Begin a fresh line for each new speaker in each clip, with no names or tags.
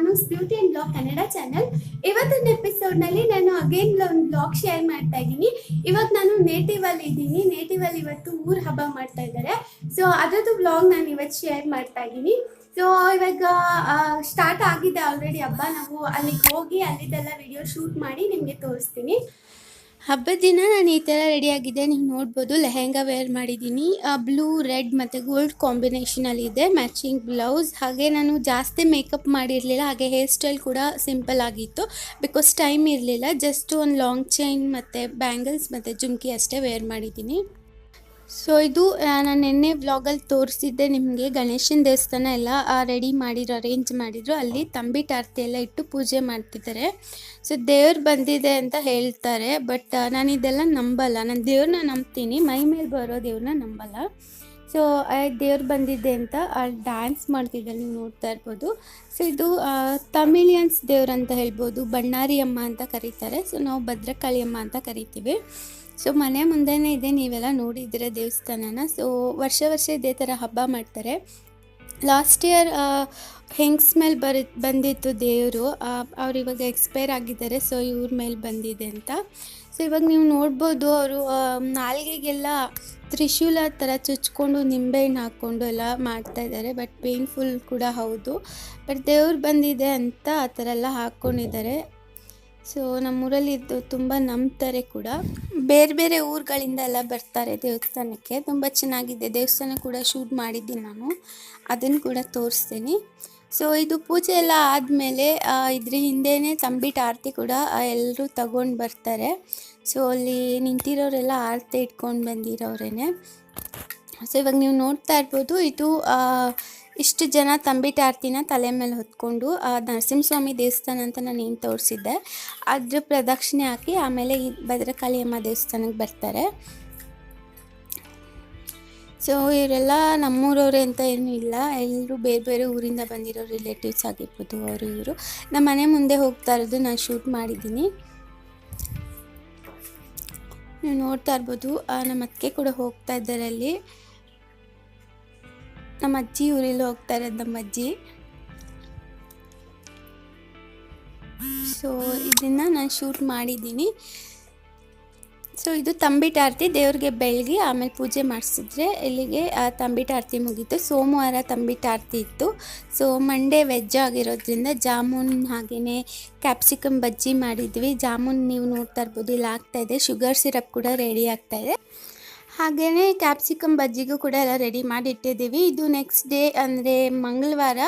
ನಾನು beauty and blog Kannada channel ಇವತ್ತಿನ ಎಪಿಸೋಡ್ನಲ್ಲಿ ನಾನು ಅಗೇನ್ ಒಂದು ಬ್ಲಾಗ್ ಶೇರ್ ಮಾಡ್ತಾ ಇದ್ದೀನಿ. ಇವಾಗ ನಾನು ನೇಟಿವ್ ಅಲ್ಲಿ ಇದ್ದೀನಿ. ನೇಟಿವ್ ಅಲ್ಲಿ ಇವತ್ತು ಊರ್ ಹಬ್ಬ ಮಾಡ್ತಾ ಇದ್ದಾರೆ. ಸೊ ಅದರದ್ದು ಬ್ಲಾಗ್ ನಾನು ಇವತ್ತು ಶೇರ್ ಮಾಡ್ತಾ ಇದ್ದೀನಿ. ಸೊ ಇವಾಗ ಸ್ಟಾರ್ಟ್ ಆಗಿದೆ ಆಲ್ರೆಡಿ ಹಬ್ಬ. ನಾವು ಅಲ್ಲಿಗೆ ಹೋಗಿ ಅಲ್ಲಿದ್ದೆಲ್ಲ ವಿಡಿಯೋ ಶೂಟ್ ಮಾಡಿ ನಿಮಗೆ ತೋರಿಸ್ತೀನಿ. ಹಬ್ಬದ ದಿನ ನಾನು ಈ ಥರ ರೆಡಿಯಾಗಿದೆ ನೀವು ನೋಡ್ಬೋದು, ಲೆಹೆಂಗಾ ವೇರ್ ಮಾಡಿದ್ದೀನಿ. ಬ್ಲೂ ರೆಡ್ ಮತ್ತು ಗೋಲ್ಡ್ ಕಾಂಬಿನೇಷನಲ್ಲಿ ಇದೆ. ಮ್ಯಾಚಿಂಗ್ ಬ್ಲೌಸ್ ಹಾಗೆ ನಾನು ಜಾಸ್ತಿ ಮೇಕಪ್ ಮಾಡಿರಲಿಲ್ಲ, ಹಾಗೆ ಹೇರ್ ಸ್ಟೈಲ್ ಕೂಡ ಸಿಂಪಲ್ ಆಗಿತ್ತು. ಬಿಕಾಸ್ ಟೈಮ್ ಇರಲಿಲ್ಲ ಜಸ್ಟ್ ಒಂದು ಲಾಂಗ್ ಚೈನ್ ಮತ್ತು ಬ್ಯಾಂಗಲ್ಸ್ ಮತ್ತು ಜುಮ್ಕಿ ಅಷ್ಟೇ ವೇರ್ ಮಾಡಿದ್ದೀನಿ. ಸೊ ಇದು ನಾನು ನಿನ್ನೆ ವ್ಲಾಗಲ್ಲಿ ತೋರಿಸಿದ್ದೆ ನಿಮಗೆ. ಗಣೇಶನ ದೇವಸ್ಥಾನ ಎಲ್ಲ ರೆಡಿ ಮಾಡಿರೋ ಅರೇಂಜ್ ಮಾಡಿದ್ರು. ಅಲ್ಲಿ ತಂಬಿಟ್ಟು ಆರತಿ ಎಲ್ಲ ಇಟ್ಟು ಪೂಜೆ ಮಾಡ್ತಿದ್ದಾರೆ. ಸೊ ದೇವ್ರು ಬಂದಿದೆ ಅಂತ ಹೇಳ್ತಾರೆ ಬಟ್ ನಾನು ಇದೆಲ್ಲ ನಂಬಲ್ಲ. ನಾನು ದೇವ್ರನ್ನ ನಂಬ್ತೀನಿ. ಮೈ ಮೇಲೆ ಬರೋ ದೇವ್ರನ್ನ ನಂಬಲ್ಲ. ಸೊ ದೇವ್ರು ಬಂದಿದೆ ಅಂತ ಡ್ಯಾನ್ಸ್ ಮಾಡ್ತಿದ್ದೆ. ನೀವು ನೋಡ್ತಾ ಇರ್ಬೋದು. ಸೊ ಇದು ತಮಿಳಿಯನ್ಸ್ ದೇವ್ರು ಅಂತ ಹೇಳ್ಬೋದು. ಬಣ್ಣಾರಿ ಅಮ್ಮ ಅಂತ ಕರೀತಾರೆ. ಸೊ ನಾವು ಭದ್ರಕಾಳಿ ಅಮ್ಮ ಅಂತ ಕರಿತೀವಿ. ಸೊ ಮನೆ ಮುಂದೆನೇ ಇದೆ, ನೀವೆಲ್ಲ ನೋಡಿದ್ದೀರ ದೇವಸ್ಥಾನನ. ಸೊ ವರ್ಷ ವರ್ಷ ಇದೇ ಥರ ಹಬ್ಬ ಮಾಡ್ತಾರೆ. ಲಾಸ್ಟ್ ಇಯರ್ ಹೆಂಗ್ಸ್ ಮೇಲೆ ಬರಿ, ಬಂದಿತ್ತು ದೇವರು ಅವ್ರು ಇವಾಗ ಎಕ್ಸ್ಪೈರ್ ಆಗಿದ್ದಾರೆ ಸೊ ಇವ್ರ ಮೇಲೆ ಬಂದಿದೆ ಅಂತ. ಸೊ ಇವಾಗ ನೀವು ನೋಡ್ಬೋದು ಅವರು ನಾಲ್ಗೆಗೆಲ್ಲ ತ್ರಿಶೂಲ ಥರ ಚುಚ್ಕೊಂಡು ನಿಂಬೆಹಣ್ಣು ಹಾಕ್ಕೊಂಡು ಎಲ್ಲ ಮಾಡ್ತಾ ಇದ್ದಾರೆ ಬಟ್ ಪೇನ್ಫುಲ್ ಕೂಡ ಹೌದು. ಬಟ್ ದೇವ್ರು ಬಂದಿದೆ ಅಂತ ಆ ಥರ ಎಲ್ಲ ಹಾಕ್ಕೊಂಡಿದ್ದಾರೆ ಸೊ ನಮ್ಮೂರಲ್ಲಿ ಇದು ತುಂಬ ನಂಬ್ತಾರೆ ಕೂಡ. ಬೇರೆ ಬೇರೆ ಊರುಗಳಿಂದ ಎಲ್ಲ ಬರ್ತಾರೆ ದೇವಸ್ಥಾನಕ್ಕೆ. ತುಂಬ ಚೆನ್ನಾಗಿದೆ. ದೇವಸ್ಥಾನ ಕೂಡ ಶೂಟ್ ಮಾಡಿದ್ದೀನಿ ನಾನು. ಅದನ್ನು ಕೂಡ ತೋರಿಸ್ತೀನಿ. ಸೊ ಇದು ಪೂಜೆ ಎಲ್ಲ ಆದಮೇಲೆ ಇದ್ರ ಹಿಂದೆಯೇ ತಂಬಿಟ್ಟು ಆರತಿ ಕೂಡ ಎಲ್ಲರೂ ತಗೊಂಡು ಬರ್ತಾರೆ. ಸೊ ಅಲ್ಲಿ ನಿಂತಿರೋರೆಲ್ಲ ಆರತಿ ಇಟ್ಕೊಂಡು ಬಂದಿರೋರೇನೆ. ಸೊ ಇವಾಗ ನೀವು ನೋಡ್ತಾ ಇರ್ಬೋದು, ಇದು ಇಷ್ಟು ಜನ ತಂಬಿಟ್ಟು ಆರತಿನ ತಲೆ ಮೇಲೆ ಹೊತ್ಕೊಂಡು ನರಸಿಂಹಸ್ವಾಮಿ ದೇವಸ್ಥಾನ ಅಂತ ನಾನು ಏನು ತೋರಿಸಿದ್ದೆ, ಅದ್ರ ಪ್ರದಕ್ಷಿಣೆ ಹಾಕಿ ಆಮೇಲೆ ಈ ಭದ್ರಕಾಳಿ ಅಮ್ಮ ದೇವಸ್ಥಾನಕ್ಕೆ ಬರ್ತಾರೆ. ಸೊ ಇವರೆಲ್ಲ ನಮ್ಮೂರವ್ರೆ ಅಂತ ಏನೂ ಇಲ್ಲ. ಎಲ್ಲರೂ ಬೇರೆ ಬೇರೆ ಊರಿಂದ ಬಂದಿರೋ ರಿಲೇಟಿವ್ಸ್ ಆಗಿರ್ಬೋದು ಅವರು ಇವರು. ನಮ್ಮ ಮನೆ ಮುಂದೆ ಹೋಗ್ತಾ ಇರೋದು ನಾನು ಶೂಟ್ ಮಾಡಿದ್ದೀನಿ. ನೀವು ನೋಡ್ತಾ ಇರ್ಬೋದು ನಮ್ಮ ಅತ್ತಿಗೆ ಕೂಡ ಹೋಗ್ತಾ ಇದ್ದಾರೆ ಅಲ್ಲಿ. ನಮ್ಮ ಅಜ್ಜಿ ಊರಲ್ಲಿ ಹೋಗ್ತಾ ಇರೋದು ನಮ್ಮ ಅಜ್ಜಿ. ಸೊ ಇದನ್ನು ನಾನು ಶೂಟ್ ಮಾಡಿದ್ದೀನಿ. ಸೊ ಇದು ತಂಬಿಟ್ ಆರತಿ ದೇವ್ರಿಗೆ ಬೆಳಗ್ಗೆ ಆಮೇಲೆ ಪೂಜೆ ಮಾಡಿಸಿದ್ರೆ ಇಲ್ಲಿಗೆ ತಂಬಿಟ್ ಆರತಿ ಮುಗೀತು. ಸೋಮವಾರ ತಂಬಿಟ್ ಆರತಿ ಇತ್ತು. ಸೊ ಮಂಡೇ ವೆಜ್ ಆಗಿರೋದ್ರಿಂದ ಜಾಮೂನ್ ಹಾಗೆಯೇ ಕ್ಯಾಪ್ಸಿಕಮ್ ಬಜ್ಜಿ ಮಾಡಿದ್ವಿ. ಜಾಮೂನ್ ನೀವು ನೋಡ್ತಾ ಇರ್ಬೋದು, ಇಲ್ಲಿ ಆಗ್ತಾಯಿದೆ ಶುಗರ್ ಸಿರಪ್ ಕೂಡ ರೆಡಿ ಆಗ್ತಾಯಿದೆ ಹಾಗೆಯೇ ಕ್ಯಾಪ್ಸಿಕಮ್ ಬಜ್ಜಿಗೂ ಕೂಡ ಎಲ್ಲ ರೆಡಿ ಮಾಡಿ ಇಟ್ಟಿದ್ದೀವಿ ಇದು ನೆಕ್ಸ್ಟ್ ಡೇ ಅಂದರೆ ಮಂಗಳವಾರ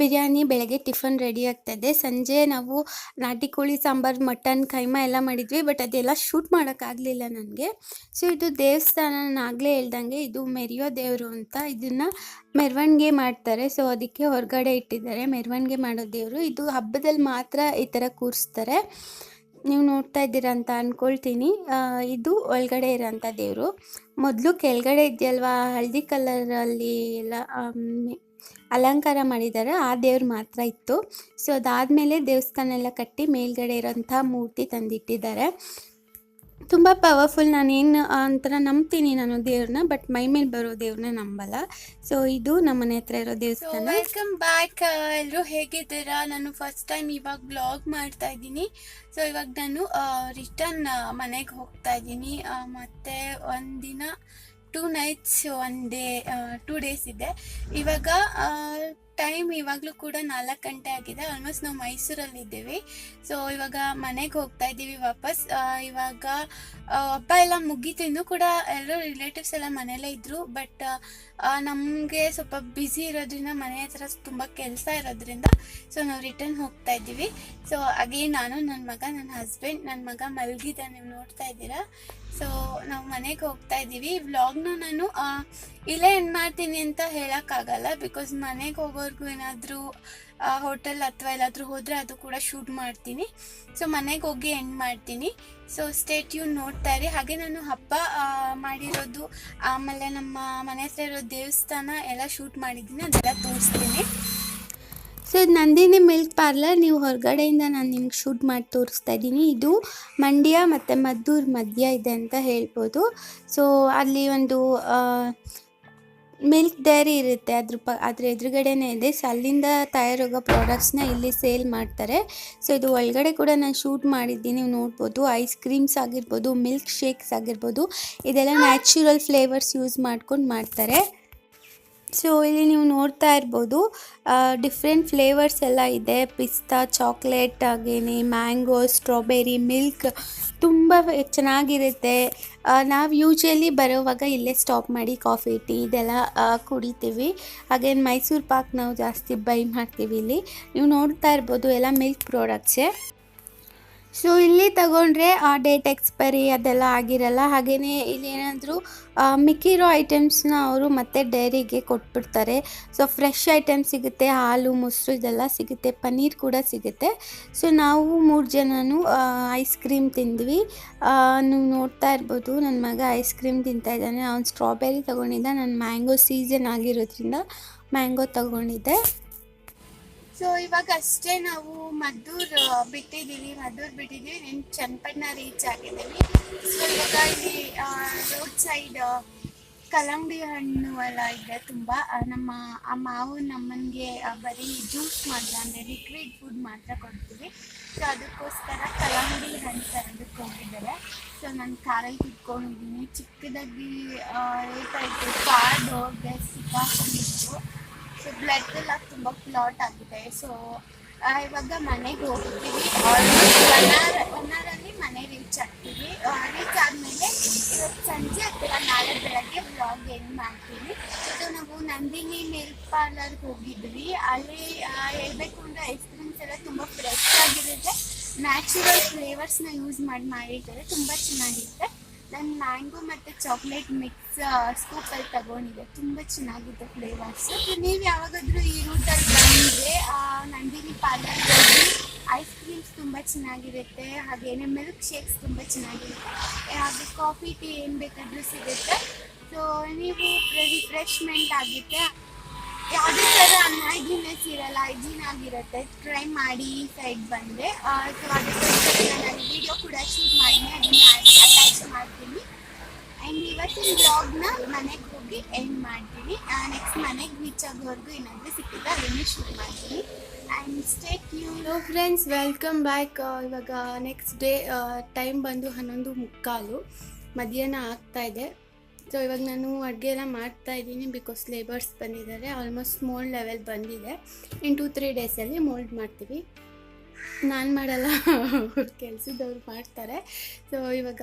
ಬಿರಿಯಾನಿ ಬೆಳಗ್ಗೆ ಟಿಫನ್ ರೆಡಿ ಆಗ್ತದೆ. ಸಂಜೆ ನಾವು ನಾಟಿ ಕೋಳಿ, ಸಾಂಬಾರು, ಮಟನ್, ಕೈಮಾ ಎಲ್ಲ ಮಾಡಿದ್ವಿ ಬಟ್ ಅದೆಲ್ಲ ಶೂಟ್ ಮಾಡೋಕ್ಕಾಗಲಿಲ್ಲ ನನಗೆ. ಸೊ ಇದು ದೇವಸ್ಥಾನ ನಾನು ಹೇಳ್ದಂಗೆ ಇದು ಮೆರೆಯೋ ದೇವರು ಅಂತ ಇದನ್ನು ಮೆರವಣಿಗೆ ಮಾಡ್ತಾರೆ. ಸೊ ಅದಕ್ಕೆ ಹೊರಗಡೆ ಇಟ್ಟಿದ್ದಾರೆ. ಮೆರವಣಿಗೆ ಮಾಡೋ ದೇವರು. ಇದು ಹಬ್ಬದಲ್ಲಿ ಮಾತ್ರ ಈ ಥರ ಕೂರಿಸ್ತಾರೆ. ನೀವು ನೋಡ್ತಾ ಇದ್ದೀರಾ ಅಂತ ಅಂದ್ಕೊಳ್ತೀನಿ ಇದು ಒಳಗಡೆ ಇರೋಂಥ ದೇವರು. ಮೊದಲು ಕೆಳಗಡೆ ಇದೆಯಲ್ವಾ? ಹಳದಿ ಕಲರಲ್ಲಿ ಎಲ್ಲ ಅಲಂಕಾರ ಮಾಡಿದ್ದಾರೆ ಆ ದೇವ್ರು ಮಾತ್ರ ಇತ್ತು. ಸೊ ಅದಾದಮೇಲೆ ದೇವಸ್ಥಾನ ಎಲ್ಲ ಕಟ್ಟಿ ಮೇಲ್ಗಡೆ ಇರೋಂಥ ಮೂರ್ತಿ ತಂದಿಟ್ಟಿದ್ದಾರೆ. ತುಂಬ ಪವರ್ಫುಲ್ ನಾನೇನು ಒಂಥರ ನಂಬ್ತೀನಿ ನಾನು ದೇವ್ರನ್ನ ಬಟ್ ಮೈ ಮೇಲೆ ಬರೋ ದೇವ್ರನ್ನ ನಂಬಲ್ಲ. ಸೊ ಇದು ನಮ್ಮ ಮನೆ ಹತ್ರ ಇರೋ ದೇವಸ್ಥಾನ. ವೆಲ್ಕಮ್ ಬ್ಯಾಕ್ ಎಲ್ಲರೂ ಹೇಗಿದ್ದೀರಾ? ನಾನು ಫಸ್ಟ್ ಟೈಮ್ ಇವಾಗ ಬ್ಲಾಗ್ ಮಾಡ್ತಾ ಇದ್ದೀನಿ. ಸೊ ಇವಾಗ ನಾನು ರಿಟರ್ನ್ ಮನೆಗೆ ಹೋಗ್ತಾ ಇದ್ದೀನಿ. ಮತ್ತು ಒಂದಿನ two nights one day two days ಇದೆ. ಇವಾಗ ಟೈಮ್ ಇವಾಗಲೂ ಕೂಡ ನಾಲ್ಕು ಗಂಟೆ ಆಗಿದೆ. ಆಲ್ಮೋಸ್ಟ್ ನಾವು ಮೈಸೂರಲ್ಲಿ ಇದ್ದೀವಿ ಸೊ ಇವಾಗ ಮನೆಗೆ ಹೋಗ್ತಾ ಇದ್ದೀವಿ ವಾಪಸ್. ಇವಾಗ ಹಬ್ಬ ಎಲ್ಲ ಮುಗೀತು ಕೂಡ ಎಲ್ಲರೂ ರಿಲೇಟಿವ್ಸ್ ಎಲ್ಲ ಮನೆಯಲ್ಲೇ ಇದ್ದರು ಬಟ್ ನಮಗೆ ಸ್ವಲ್ಪ ಬ್ಯುಸಿ ಇರೋದ್ರಿಂದ, ಮನೆ ಹತ್ರ ತುಂಬ ಕೆಲಸ ಇರೋದ್ರಿಂದ ಸೊ ನಾವು ರಿಟರ್ನ್ ಹೋಗ್ತಾ ಇದ್ದೀವಿ. ಸೊ ಹಾಗೆ ನಾನು ನನ್ನ ಮಗ ನನ್ನ ಹಸ್ಬೆಂಡ್ ನನ್ನ ಮಗ ಮಲಗಿದ, ನೀವು ನೋಡ್ತಾ ಇದ್ದೀರಾ? ಸೊ ನಾವು ಮನೆಗೆ ಹೋಗ್ತಾ ಇದ್ದೀವಿ. ವ್ಲಾಗ್ನ ನಾನು ಇಲ್ಲೇ ಏನು ಮಾಡ್ತೀನಿ ಅಂತ ಹೇಳೋಕ್ಕಾಗಲ್ಲ ಬಿಕಾಸ್ ಮನೆಗೆ ಹೋಗೋರ್ಗು ಏನಾದರೂ ಹೋಟೆಲ್ ಅಥವಾ ಎಲ್ಲಾದರೂ ಹೋದರೆ ಅದು ಕೂಡ ಶೂಟ್ ಮಾಡ್ತೀನಿ. ಸೊ ಮನೆಗೆ ಹೋಗಿ ಎಂಡ್ ಮಾಡ್ತೀನಿ. ಸೊ ಸ್ಟೇಟ್ ಯು ನೋಡ್ತಾ ಇರಿ. ಹಾಗೆ ನಾನು ಹಬ್ಬ ಮಾಡಿರೋದು, ಆಮೇಲೆ ನಮ್ಮ ಮನೆ ಹತ್ರ ಇರೋ ದೇವಸ್ಥಾನ ಎಲ್ಲ ಶೂಟ್ ಮಾಡಿದ್ದೀನಿ. ಅದೆಲ್ಲ ತೋರಿಸ್ತೀನಿ. ಸೊ ಇದು ನಂದಿನಿ ಮಿಲ್ಕ್ ಪಾರ್ಲರ್ ನೀವು ಹೊರಗಡೆಯಿಂದ ನಾನು ನಿಮ್ಗೆ ಶೂಟ್ ಮಾಡಿ ತೋರಿಸ್ತಾ ಇದ್ದೀನಿ. ಇದು ಮಂಡ್ಯ ಮತ್ತು ಮದ್ದೂರು ಮಧ್ಯ ಇದೆ ಅಂತ ಹೇಳ್ಬೋದು. ಸೊ ಅಲ್ಲಿ ಒಂದು ಮಿಲ್ಕ್ ಡೈರಿ ಇರುತ್ತೆ. ಅದ್ರ ಪ, ಅದ್ರ ಎದುರುಗಡೆನೇ ಇದೆ. ಸೊ ಅಲ್ಲಿಂದ ತಯಾರಾಗೋ ಪ್ರಾಡಕ್ಟ್ಸ್ನ ಇಲ್ಲಿ ಸೇಲ್ ಮಾಡ್ತಾರೆ. ಸೊ ಇದು ಒಳಗಡೆ ಕೂಡ ನಾನು ಶೂಟ್ ಮಾಡಿದ್ದೀನಿ. ನೀವು ನೋಡ್ಬೋದು. ಐಸ್ ಕ್ರೀಮ್ಸ್ ಆಗಿರ್ಬೋದು ಮಿಲ್ಕ್ ಶೇಕ್ಸ್ ಆಗಿರ್ಬೋದು. ಇದೆಲ್ಲ ನ್ಯಾಚುರಲ್ ಫ್ಲೇವರ್ಸ್ ಯೂಸ್ ಮಾಡ್ಕೊಂಡು ಮಾಡ್ತಾರೆ. ಸೊ ಇಲ್ಲಿ ನೀವು ನೋಡ್ತಾ ಇರ್ಬೋದು ಡಿಫ್ರೆಂಟ್ ಫ್ಲೇವರ್ಸ್ ಎಲ್ಲ ಇದೆ. ಪಿಸ್ತಾ ಚಾಕ್ಲೇಟ್ ಹಾಗೇನೆ ಮ್ಯಾಂಗೋ ಸ್ಟ್ರಾಬೆರಿ ಮಿಲ್ಕ್ ತುಂಬ ಚೆನ್ನಾಗಿರುತ್ತೆ. ನಾವು ಯೂಶ್ವಲಿ ಬರೋವಾಗ ಇಲ್ಲೇ ಸ್ಟಾಪ್ ಮಾಡಿ ಕಾಫಿ ಟೀ ಇದೆಲ್ಲ ಕುಡಿತೀವಿ. ಹಾಗೇನು ಮೈಸೂರು ಪಾಕ್ ನಾವು ಜಾಸ್ತಿ ಬೈ ಮಾಡ್ತೀವಿ ಇಲ್ಲಿ. ನೀವು ನೋಡ್ತಾ ಇರ್ಬೋದು ಎಲ್ಲ ಮಿಲ್ಕ್ ಪ್ರಾಡಕ್ಟ್ಸೇ ಸೊ ಇಲ್ಲಿ ತಗೊಂಡ್ರೆ, ಆ ಡೇಟ್ ಎಕ್ಸ್ಪೈರಿ ಅದೆಲ್ಲ ಆಗಿರಲ್ಲ. ಹಾಗೆಯೇ ಇಲ್ಲಿ ಏನಾದರೂ ಮಿಕ್ಕಿರೋ ಐಟಮ್ಸ್ನ ಅವರು ಮತ್ತೆ ಡೈರಿಗೆ ಕೊಟ್ಬಿಡ್ತಾರೆ. ಸೊ ಫ್ರೆಶ್ ಐಟಮ್ ಸಿಗುತ್ತೆ, ಹಾಲು, ಮೊಸರು ಇದೆಲ್ಲ ಸಿಗುತ್ತೆ, ಪನ್ನೀರ್ ಕೂಡ ಸಿಗುತ್ತೆ. ಸೊ ನಾವು ಮೂರು ಜನನು ಐಸ್ ಕ್ರೀಮ್ ತಿಂದ್ವಿ. ನೀವು ನೋಡ್ತಾ ಇರ್ಬೋದು ನನ್ನ ಮಗ ಐಸ್ ಕ್ರೀಮ್ ತಿಂತಾ ಇದ್ದಾನೆ. ಅವ್ನು ಸ್ಟ್ರಾಬೆರಿ ತೊಗೊಂಡಿದ್ದ. ನಾನು ಮ್ಯಾಂಗೋ ಸೀಸನ್ ಆಗಿರೋದ್ರಿಂದ ಮ್ಯಾಂಗೋ ತೊಗೊಂಡಿದ್ದೆ. ಸೊ ಇವಾಗ ಅಷ್ಟೇ ನಾವು ಮದ್ದೂರ್ ಬಿಟ್ಟಿದ್ದೀವಿ. ಮದ್ದೂರ್ ಬಿಟ್ಟಿದ್ದೀವಿ. ನಿನ್ ಚನ್ನಪಟ್ಟಣ ರೀಚ್ ಆಗಿದ್ದೀವಿ. ಸೊ ಇವಾಗ ಇಲ್ಲಿ ರೋಡ್ ಸೈಡ್ ಕಲ್ಲಂಗಡಿ ಹಣ್ಣು ಎಲ್ಲ ಇದೆ ತುಂಬ. ನಮ್ಮ, ಆ ಮಾವು ನಮ್ಮನಿಗೆ ಬರೀ ಜ್ಯೂಸ್ ಮಾತ್ರ, ಅಂದರೆ ಲಿಕ್ವಿಡ್ ಫುಡ್ ಮಾತ್ರ ಕೊಡ್ತೀವಿ. ಸೊ ಅದಕ್ಕೋಸ್ಕರ ಕಲ್ಲಂಗಡಿ ಹಣ್ಣು ತರೋದಕ್ಕೆ ಹೋಗಿದ್ದಾರೆ ಸೊ ನಾನು ಕಾರಲ್ಲಿ ಕುತ್ಕೊಂಡಿದ್ದೀನಿ ಚಿಕ್ಕದಾಗಿ ಏಟಾಯಿತು ಕಾರ್ಡು ಗ್ಯಾಸ್ ಸಿಕ್ಕಾಕೊಂಡಿತ್ತು ಸೊ ಬ್ಲಡ್ ಎಲ್ಲ ತುಂಬ ಕ್ಲಾಟ್ ಆಗಿದೆ. ಸೊ ಇವಾಗ ಮನೆಗೆ ಹೋಗ್ತೀವಿ. ಆಲ್ಮೋಸ್ಟ್ ಒನ್ ಅವರ್ ಒನ್ ಅವರಲ್ಲಿ ಮನೆ ರೀಚ್ ಆಗ್ತೀವಿ. ರೀಚ್ ಆದಮೇಲೆ ಇವತ್ತು ಸಂಜೆ ಅಥವಾ ನಾಳೆ ಬೆಳಗ್ಗೆ ಬ್ಲಾಗ್ ಏನು ಮಾಡ್ತೀವಿ. ಸೊ ನಾವು ನಂದಿನಿ ಮಿಲ್ಕ್ ಪಾರ್ಲರ್ಗೆ ಹೋಗಿದ್ವಿ. ಅಲ್ಲಿ ಹೇಳಬೇಕು ಅಂದರೆ ಐಸ್ ಕ್ರೀಮ್ಸ್ ಎಲ್ಲ ತುಂಬ ಫ್ರೆಶ್ ಆಗಿರುತ್ತೆ. ನ್ಯಾಚುರಲ್ ಫ್ಲೇವರ್ಸ್ನ ಯೂಸ್ ಮಾಡಿ ಮಾಡಿದ್ದಾರೆ. ತುಂಬ ಚೆನ್ನಾಗಿರುತ್ತೆ. ನಾನು ಮ್ಯಾಂಗೋ ಮತ್ತು ಚಾಕ್ಲೇಟ್ ಮಿಕ್ಸ್ ಸ್ಕೂಪಲ್ಲಿ ತಗೊಂಡಿದ್ದೆ. ತುಂಬ ಚೆನ್ನಾಗಿದೆ ಫ್ಲೇವರ್ಸ್ ನೀವು ಯಾವಾಗಾದರೂ ಈ ರೂಟಲ್ಲಿ ಬಂದರೆ ನಂದಿನಿ ಪಾರ್ಲರ್ ಹೋಗಿ ಐಸ್ ಕ್ರೀಮ್ಸ್ ತುಂಬ ಚೆನ್ನಾಗಿರುತ್ತೆ ಹಾಗೇನೆ ಮಿಲ್ಕ್ ಶೇಕ್ಸ್ ತುಂಬ ಚೆನ್ನಾಗಿರುತ್ತೆ, ಹಾಗೆ ಕಾಫಿ ಟೀ ಏನು ಬೇಕಾದರೂ ಸಿಗುತ್ತೆ. ಸೊ ನೀವು ರಿಫ್ರೆಶ್ಮೆಂಟ್ ಆಗುತ್ತೆ ಯಾವುದೇ ಥರ ಅನ್ಹೈಜಿನೆಸ್ ಇರಲ್ಲ ಹೈಜೀನ್ ಆಗಿರುತ್ತೆ. ಟ್ರೈ ಮಾಡಿ ಈ ಸೈಡ್ ಬಂದರೆ ಸೊ ಅದಕ್ಕೋಸ್ಕರ ನಾನು ವಿಡಿಯೋ ಕೂಡ ಶೂಟ್ ಮಾಡಿ ಅದನ್ನ ಅಟ್ಯಾಚ್ ಮಾಡ್ತೀನಿ. ಆ್ಯಂಡ್ ಇವತ್ತಿನ ಬ್ಲಾಗ್ನ ಮನೆಗೆ ಹೋಗಿ ಎಂಡ್ ಮಾಡ್ತೀನಿ. ನೆಕ್ಸ್ಟ್ ಮನೆಗೆ ರೀಚ್ ಆಗೋವರೆಗೂ ಏನಾದರೂ ಸಿಕ್ಕಿದ್ರೆ ಅದನ್ನೇ ಶೂಟ್ ಮಾಡ್ತೀನಿ. And state you
friends welcome back ಇವಾಗ ನೆಕ್ಸ್ಟ್ ಡೇ ಟೈಮ್ ಬಂದು ಹನ್ನೊಂದು ಮುಕ್ಕಾಲು. ಮಧ್ಯಾಹ್ನ ಆಗ್ತಾ ಇದೆ. ಸೊ ಇವಾಗ ನಾನು ಅಡುಗೆ ಎಲ್ಲ ಮಾಡ್ತಾ ಇದ್ದೀನಿ ಬಿಕಾಸ್ ಲೇಬರ್ಸ್ ಬಂದಿದ್ದಾರೆ. ಆಲ್ಮೋಸ್ಟ್ ಮೋಲ್ಡ್ ಲೆವೆಲ್ ಬಂದಿದೆ. ಇನ್ ಟೂ ತ್ರೀ ಡೇಸಲ್ಲಿ ಮೋಲ್ಡ್ ಮಾಡ್ತೀವಿ. ನಾನು ಮಾಡಲ್ಲ. ಕೆಲಸದವ್ರು ಮಾಡ್ತಾರೆ. ಸೊ ಇವಾಗ,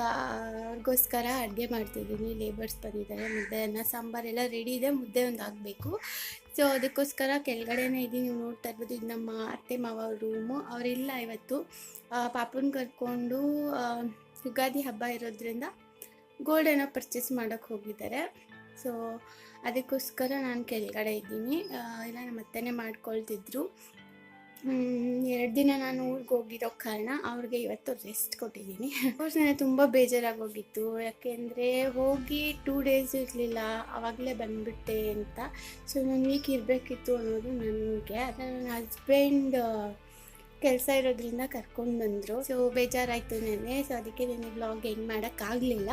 ಅವ್ರಿಗೋಸ್ಕರ ಅಡುಗೆ ಮಾಡ್ತಿದ್ದೀನಿ. ಲೇಬರ್ಸ್ ಬಂದಿದ್ದಾರೆ ಮುದ್ದೆ ಅನ್ನ ಸಾಂಬಾರೆಲ್ಲ ರೆಡಿ ಇದೆ, ಮುದ್ದೆ ಒಂದು ಆಗಬೇಕು ಸೊ ಅದಕ್ಕೋಸ್ಕರ ಕೆಳಗಡೆನೇ ಇದ್ದೀನಿ ನೀವು ನೋಡ್ತಾ ಇರ್ಬೋದು. ಇದು ನಮ್ಮ ಅತ್ತೆ, ಮಾವ ರೂಮು ಅವರಿಲ್ಲ ಇವತ್ತು. ಪಾಪನ ಕರ್ಕೊಂಡು ಯುಗಾದಿ ಹಬ್ಬ ಇರೋದ್ರಿಂದ ಗೋಲ್ಡ್ ಏನೋ ಪರ್ಚೇಸ್ ಮಾಡೋಕ್ಕೆ ಹೋಗಿದ್ದಾರೆ. ಸೊ ಅದಕ್ಕೋಸ್ಕರ ನಾನು ಕೆಳಗಡೆ ಇದ್ದೀನಿ. ಇಲ್ಲ ನಮ್ಮ ಅತ್ತೆನೇ ಮಾಡ್ಕೊಳ್ತಿದ್ರು. ಎರಡು ದಿನ ನಾನು ಊರಿಗೆ ಹೋಗಿರೋ ಕಾರಣ ಅವ್ರಿಗೆ ಇವತ್ತು ರೆಸ್ಟ್ ಕೊಟ್ಟಿದ್ದೀನಿ. ಕೋರ್ಸ್ ನನಗೆ ತುಂಬ ಬೇಜಾರಾಗೋಗಿತ್ತು. ಯಾಕೆಂದರೆ ಹೋಗಿ ಟೂ ಡೇಸ್ ಇರಲಿಲ್ಲ ಆವಾಗಲೇ ಬಂದುಬಿಟ್ಟೆ ಅಂತ. ಸೊ ನಾನು ವೀಕ್ ಇರಬೇಕಿತ್ತು ಅನ್ನೋದು ನನಗೆ. ಆದರೆ ನನ್ನ ಹಸ್ಬೆಂಡ್ ಕೆಲಸ ಇರೋದ್ರಿಂದ ಕರ್ಕೊಂಡು ಬಂದರು. ಸೊ ಬೇಜಾರಾಯಿತು ನನಗೆ ಸೊ ಅದಕ್ಕೆ ನಾನು ವ್ಲಾಗ್ ಎಂಡ್ ಮಾಡೋಕ್ಕಾಗಲಿಲ್ಲ.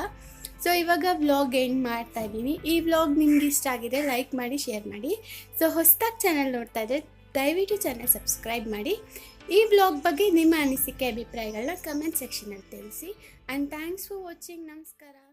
ಸೊ ಇವಾಗ ವ್ಲಾಗ್ ಎಂಡ್ ಮಾಡ್ತಾ ಇದ್ದೀನಿ. ಈ ವ್ಲಾಗ್ ನಿಮ್ಗೆ ಇಷ್ಟ ಆಗಿದೆ ಲೈಕ್ ಮಾಡಿ ಶೇರ್ ಮಾಡಿ. ಸೊ ಹೊಸದಾಗಿ ಚಾನಲ್ ನೋಡ್ತಾ ಇದ್ದರೆ ದಯವಿಟ್ಟು ಚಾನಲ್ ಸಬ್ಸ್ಕ್ರೈಬ್ ಮಾಡಿ. ಈ ಬ್ಲಾಗ್ ಬಗ್ಗೆ ನಿಮ್ಮ ಅನಿಸಿಕೆ, ಅಭಿಪ್ರಾಯಗಳನ್ನ ಕಮೆಂಟ್ ಸೆಕ್ಷನಲ್ಲಿ ತಿಳಿಸಿ. ಆ್ಯಂಡ್ ಥ್ಯಾಂಕ್ಸ್ ಫಾರ್ ವಾಚಿಂಗ್ ನಮಸ್ಕಾರ.